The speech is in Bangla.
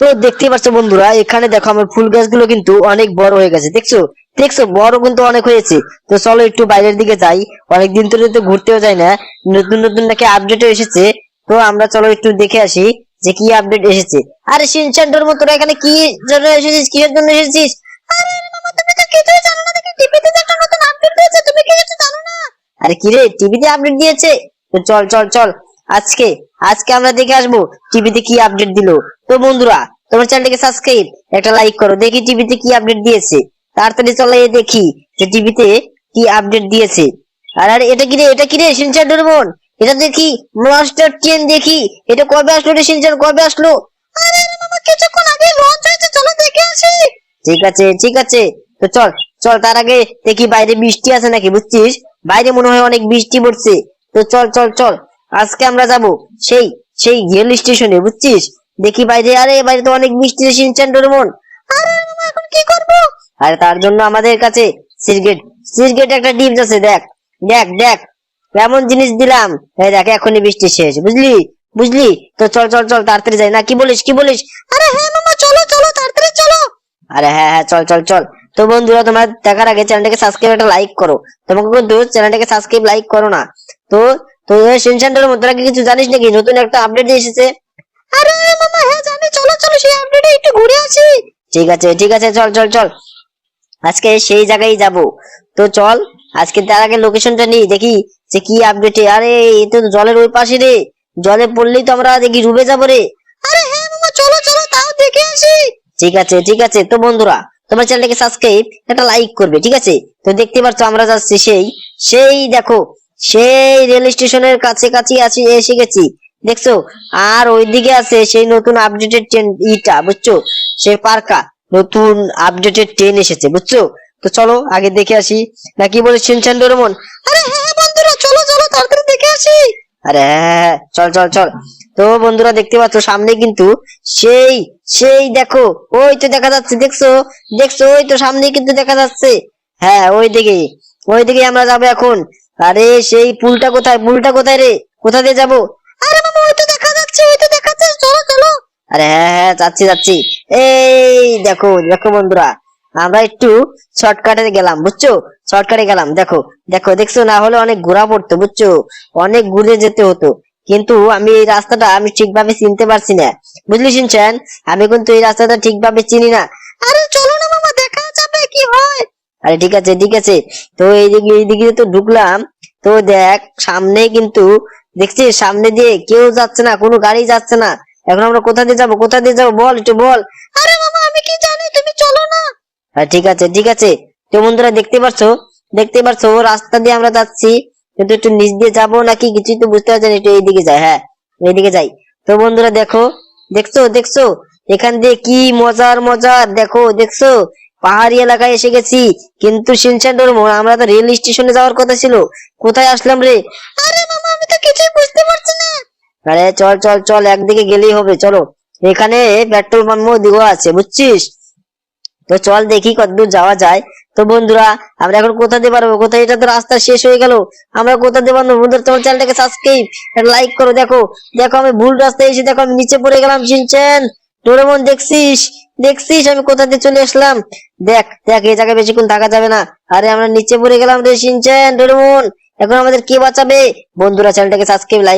তো দেখতে পাচ্ছ বন্ধুরা, এখানে দেখো আমার ফুল গাছগুলো কিন্তু অনেক বড় হয়ে গেছে, দেখছ? দেখছ, বড় কিন্তু অনেক হয়েছে। তো চলো একটু বাইরের দিকে যাই, অনেকদিন ধরে তো ঘুরতেও যাই না, নতুন নতুন নাকি আপডেটও এসেছে। তো আমরা চলো একটু দেখে আসি যে কি আপডেট এসেছে। আরে সিনচান্ডোর মতো এখানে কি জন্য এসেছিস? কিসের জন্য এসেছিস? আরে আপডেট কি রে টিভিতে আপডেট দিয়েছে? চল চল চল আজকে আজকে আমরা দেখে আসব টিভিতে কি আপডেট দিলো। তো বন্ধুরা, তোমার চ্যানেলটাকে সাবস্ক্রাইব একটা লাইক করো, দেখি টিভিতে কি আপডেট দিয়েছে। তাড়াতাড়ি চলে দেখি যে টিভিতে কি আপডেট দিয়েছে। আর, আরে এটা কি রে এটা কি রে সিনচান ডোরেমন এটা দেখি মাস্টার ট্রেন দেখি। এটা কবে আসলো রে সিনচান কবে আসলো? আরে মামা কিছুক্ষণ আগে লঞ্চ হয়েছে, চলো দেখে আসি। ঠিক আছে ঠিক আছে। তো চল চল, তার আগে দেখি বাইরে বৃষ্টি আছে নাকি, বুঝছিস? বাইরে মনে হয় অনেক বৃষ্টি পড়ছে। তো চল চল চল। আজকে আমরা যাব সেই সেই রেল স্টেশনে বুঝছিস? দেখি বাইরে, আরে বাইরে তো অনেক বৃষ্টি রে সিনচান ডোরেমন আরে এখন কি করব? আরে তার জন্য আমাদের কাছে সিরগেট সিরগেট একটা টিপস আছে, দেখ দেখ দেখ এমন জিনিস দিলাম। এই দেখ, এখনই বৃষ্টি শেষ, বুঝলি? বুঝলি? তো চল চল চল, তাড়াতাড়ি যাই। না, কি বলিস কি বলিস? আরে হ্যাঁ মামা, চলো চলো, তাড়াতাড়ি চলো। আরে হ্যাঁ হ্যাঁ চল চল চল। তো বন্ধুরা, তোমরা দেখার আগে চ্যানেলটাকে সাবস্ক্রাইব একটা লাইক করো। তোমাকে কিন্তু চ্যানেলটাকে সাবস্ক্রাইব লাইক করো না। তো মধ্যে কিছু জানিস নাকি? নতুন একটা আপডেট এসেছে। আরে মামা হ্যাঁ জানি। চলো চলো, সেই আপডেটে একটু ঘুরে আসি। ঠিক আছে ঠিক আছে, চল চল চল। আজকে সেই জায়গায় যাব। তো চল, আজকে তার আগে লোকেশনটা নিই, দেখি যে কি আপডেটে আরে এ তো জলের ওই পাশে রে। জলে পড়লেই তো আমরা দেখি ডুবে যাব রে। আরে হ্যাঁ মামা, চলো চলো, তাও দেখে আসি। ঠিক আছে ঠিক আছে। তো বন্ধুরা, তোমার চ্যানেলটাকে সাবস্ক্রাইব একটা লাইক করবে, ঠিক আছে? তো দেখতে পাচ্ছ আমরা যাচ্ছি সেই সেই দেখো সেই রেল স্টেশনের কাছে কাছে আছি এসে গেছি। দেখছ? আর ওইদিকে আছে সেই নতুন আপডেটেড ট্রেন ইটা বুঝছ? সেই পার্কা। নতুন আপডেটেড ট্রেন এসেছে বুঝছ? তো চলো আগে দেখে আসি। নাকি বলে শিনচান ডোরেমন? আরে হ্যাঁ বন্ধুরা চলো চলো তাড়াতাড়ি দেখে আসি। আরে হ্যাঁ হ্যাঁ, চল চল চল। তো বন্ধুরা দেখতে পাচ্ছ সামনে কিন্তু সেই সেই দেখো ওই তো দেখা যাচ্ছে দেখছ? দেখছ ওই তো সামনে কিন্তু দেখা যাচ্ছে। হ্যাঁ ওই দিকে ওই দিকে আমরা যাব এখন। আরে সেই পুলটা কোথায়? পুলটা কোথায় রে? কোথা দিয়ে যাব? আরে মামা ওই তো দেখা যাচ্ছে ওই তো দেখা যাচ্ছে। চলো চলো। আরে হ্যাঁ হ্যাঁ যাচ্ছি যাচ্ছি। এই দেখো দেখো বন্ধুরা আমরা একটু শর্টকাটে গেলাম বুঝছ? শর্টকাটে গেলাম দেখো দেখো দেখছ না হলে অনেক ঘোরা পড়তো বুঝছ? অনেক ঘুরে যেতে হতো। কিন্তু আমি এই রাস্তাটা আমি ঠিকভাবে চিনতে পারছি না। বুঝলি শুনছেন আমি কিন্তু এই রাস্তাটা ঠিকভাবে চিনি না। আরে চলো না মামা দেখা যাবে কি হয়? আরে ঠিক আছে ঠিক আছে। তো এইদিকে এইদিকে তো ঢুকলাম। তো দেখ সামনে কিন্তু দেখছিস? সামনে দিয়ে কেউ যাচ্ছে না কোনো গাড়ি যাচ্ছে না। এখন আমরা কোথা দিয়ে যাব কোথা দিয়ে যাব? বল একটু বল। আরে মামা আমি কি জানি? তুমি চলো না। হ্যাঁ ঠিক আছে ঠিক আছে। তো বন্ধুরা দেখতে পারছ? দেখতে পারছ? রাস্তা দিয়ে আমরা যাচ্ছি। কিন্তু একটু নিচ দিয়ে যাব নাকি? কিছুই তো বুঝতে পারছি না একটু এইদিকে যাই হ্যাঁ। এইদিকে যাই। তো বন্ধুরা দেখো। দেখছ দেখছ? এখান দিয়ে কি মজার মজার দেখো দেখছ? পাহাড়ি এলাকায় এসে গেছি। কিন্তু সিনচান্ডোর আমরা তো রেল স্টেশনে যাওয়ার কথা ছিল। কোথায় আসলাম রে? আরে মামা আমি তো কিছুই বুঝতে পারছি না। আরে চল চল চল একদিকে গেলেই হবে চলো। এখানে পেট্রোল পাম্পও দিকেও আছে বুঝছিস? তো চল দেখি কতদূর যাওয়া যায়। তো বন্ধুরা আমরা এখন কোথা দিয়ে পারব কোথায়? এটা তো রাস্তা শেষ হয়ে গেল। আমরা কোথা দিয়ে পারব বন্ধুরা তোমার চ্যানেলটাকে সাবস্ক্রাইব লাইক করো দেখো। দেখো আমি ভুল রাস্তায় এসে দেখো আমি নিচে পড়ে গেলাম চিনছেন ডোরেমন দেখছিস? দেখছিস, আমি কোথা দিয়ে চলে আসলাম? দেখ দেখ, এই জায়গায় বেশিক্ষণ থাকা যাবে না। আরে, আমরা নিচে পড়ে গেলাম রে সিনচেন ডোরেমন। এখন আমাদের কে বাঁচাবে? বন্ধুরা, চ্যানেলটাকে সাবস্ক্রাইব লাইক